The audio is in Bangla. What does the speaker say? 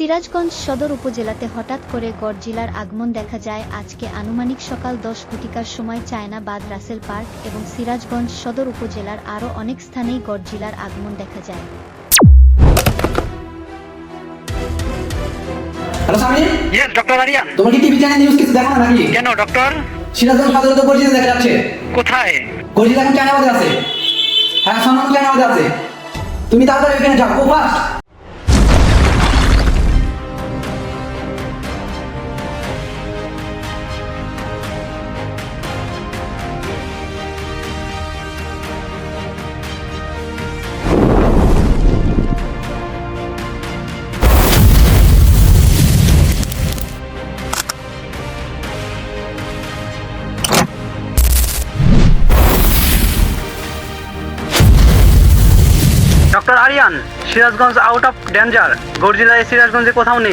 সিরাজগঞ্জ সদর উপজেলাতে হঠাৎ করে গড়জিলার আগমন দেখা যায়। আজকে আনুমানিক সকাল দশ ঘটিকার সময় চায়না বাদ রাসেল পার্ক এবং সিরাজগঞ্জ সদর উপজেলার আরও অনেক স্থানেই গড়জিলার আগমন দেখা যায়। হ্যালো সামনে? ইয়েস ডক্টর আরিয়ান তোমার কি টিভি চ্যানেল নিউজ কিছু দেখো না নাকি? কেন ডক্টর সিরাজগঞ্জ সদর তো গর্জিয়া দেখা যাচ্ছে। কোথায়? গর্জিয়া এখন চায়না বাজার আছে। হ্যাঁ সম্মান চায়না বাজার আছে। তুমি তাড়াতাড়ি এখানে যাও খুব doctor Aryan Sirajganj out of danger গর্জিলায় সিরাজগঞ্জে কোথাও নেই।